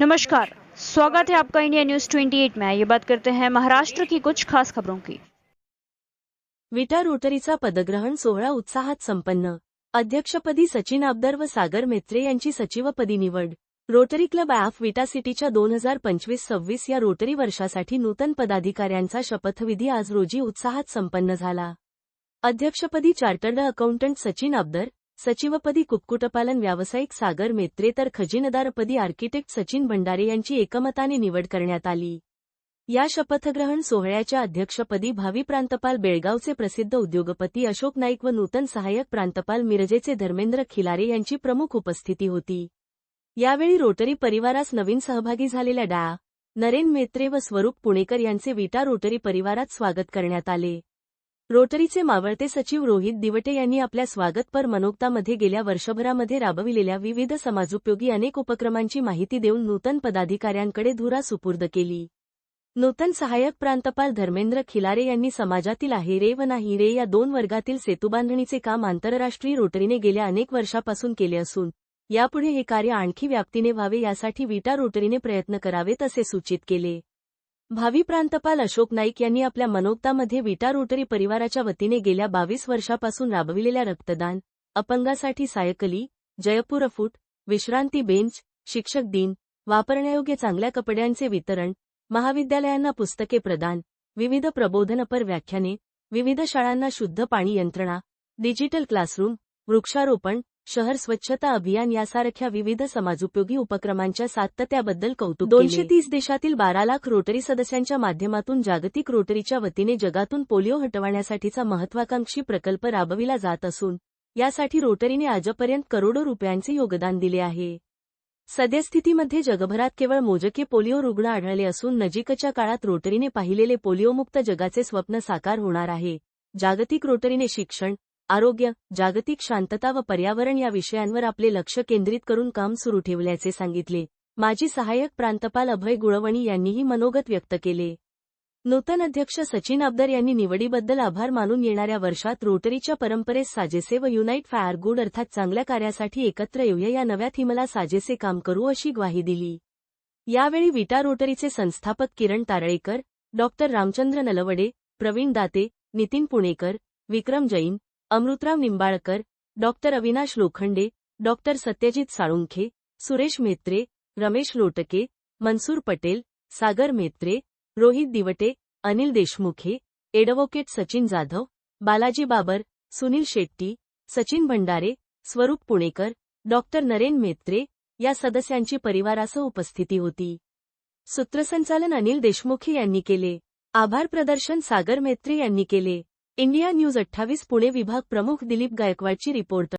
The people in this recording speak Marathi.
नमस्कार स्वागत है आपका इंडिया न्यूज 28 में। ये बात करते हैं महाराष्ट्र की कुछ खास खबरों की। विटा रोटरीचा पदग्रहण सोहळा उत्साहात संपन्न. अध्यक्षपदी सचिन आबदार व सागर मेत्रे यांची सचिवपदी निवड. रोटरी क्लब ॲफ विटा सिटीच्या दोन हजार पंचवीस सव्वीस या रोटरी वर्षासाठी नूतन पदाधिकाऱ्यांचा शपथविधी आज रोजी उत्साहात संपन्न झाला. अध्यक्षपदी चार्टर्ड अकाउंटंट सचिन अब्दर सचिवपदी कुक्कुटपालन व्यावसायिक सागर मेत्रे तर खजिनदारपदी आर्किटेक्ट सचिन भंडारे यांची एकमताने निवड करण्यात आली. या शपथग्रहण सोहळ्याच्या अध्यक्षपदी भावी प्रांतपाल बेळगावचे प्रसिद्ध उद्योगपती अशोक नाईक व नूतन सहाय्यक प्रांतपाल मिरजेचे धर्मेंद्र खिलारे यांची प्रमुख उपस्थिती होती. यावेळी रोटरी परिवारास नवीन सहभागी झालेल्या डा. नरेन मेत्रे व स्वरूप पुणेकर यांचे विटा रोटरी परिवारात स्वागत करण्यात आले. रोटरीचे मावळते सचिव रोहित दिवटे यांनी आपल्या स्वागतपर मनोक्तामध्ये गेल्या वर्षभरामध्ये राबविलेल्या विविध समाजोपयोगी अनेक उपक्रमांची माहिती देऊन नूतन पदाधिकाऱ्यांकडे धुरा सुपूर्द केली. नूतन सहाय्यक प्रांतपाल धर्मेंद्र खिलारे यांनी समाजातील आहे रे व नाही रे या दोन वर्गातील सेतुबांधणीचे काम आंतरराष्ट्रीय रोटरीने गेल्या अनेक वर्षापासून केले असून यापुढे हे कार्य आणखी व्याप्तीने व्हावे यासाठी विटा रोटरीने प्रयत्न करावेत असे सूचित केले. भावी प्रांतपाल अशोक नाईक यांनी आपल्या मनोक्तामध्ये विटा रोटरी परिवाराच्या वतीने गेल्या बावीस वर्षापासून राबविलेल्या रक्तदान अपंगासाठी सायकली जयपूर फूट विश्रांती बेंच शिक्षक दिन वापरण्यायोग्य चांगल्या कपड्यांचे वितरण महाविद्यालयांना पुस्तके प्रदान विविध प्रबोधनपर व्याख्याने विविध शाळांना शुद्ध पाणी यंत्रणा डिजिटल क्लासरूम वृक्षारोपण शहर स्वच्छता अभियान यासारख्या विविध समाजोपयोगी उपक्रमांच्या सातत्याबद्दल कौतुक दोनशे तीस देशातील बारा लाख रोटरी सदस्यांच्या माध्यमातून जागतिक रोटरीच्या वतीने जगातून पोलिओ हटवण्यासाठीचा महत्वाकांक्षी प्रकल्प राबविला जात असून यासाठी रोटरीने आजपर्यंत करोडो रुपयांचे योगदान दिले आहे. सद्यस्थितीमध्ये जगभरात केवळ मोजके पोलिओ रुग्ण आढळले असून नजीकच्या काळात रोटरीने पाहिलेले पोलिओमुक्त जगाचे स्वप्न साकार होणार आहे. जागतिक रोटरीने शिक्षण आरोग्य जागतिक शांतता व पर्यावरण या विषयांवर आपले लक्ष केंद्रित करून काम सुरू ठेवल्याचे सांगितले. माजी सहाय्यक प्रांतपाल अभय गुळवणी यांनीही मनोगत व्यक्त केले. नूतन अध्यक्ष सचिन अब्दर यांनी निवडीबद्दल आभार मानून येणाऱ्या वर्षात रोटरीच्या परंपरेस साजेसे व युनाईट फायर गुड अर्थात चांगल्या कार्यासाठी एकत्र येऊया या नव्या थीमला साजेसे काम करू अशी ग्वाही दिली. यावेळी विटा रोटरीचे संस्थापक Kiran Taralekar doctor Ramchandra Nalawade Pravin Date Nitin Punekar Vikram Jain Amrutrao Nimbalkar doctor Avinash Lokhande doctor Satyajit Salunkhe Suresh Metre Ramesh Lotke Mansoor Patel Sagar Metre Rohit Divate Anil Deshmukhe advocate Sachin Jadhav Balaji Babar Sunil Shetty Sachin Bhandare Swaroop Punekar doctor Naren मेत्रे या सदस्यांची परिवारासह उपस्थिती होती. सूत्रसंचालन अनिल देशमुखे यांनी केले. आभार प्रदर्शन सागर मेत्रे यांनी केले. इंडिया न्यूज अठ्ठावीस पुणे विभाग प्रमुख दिलीप गायकवाडची रिपोर्ट.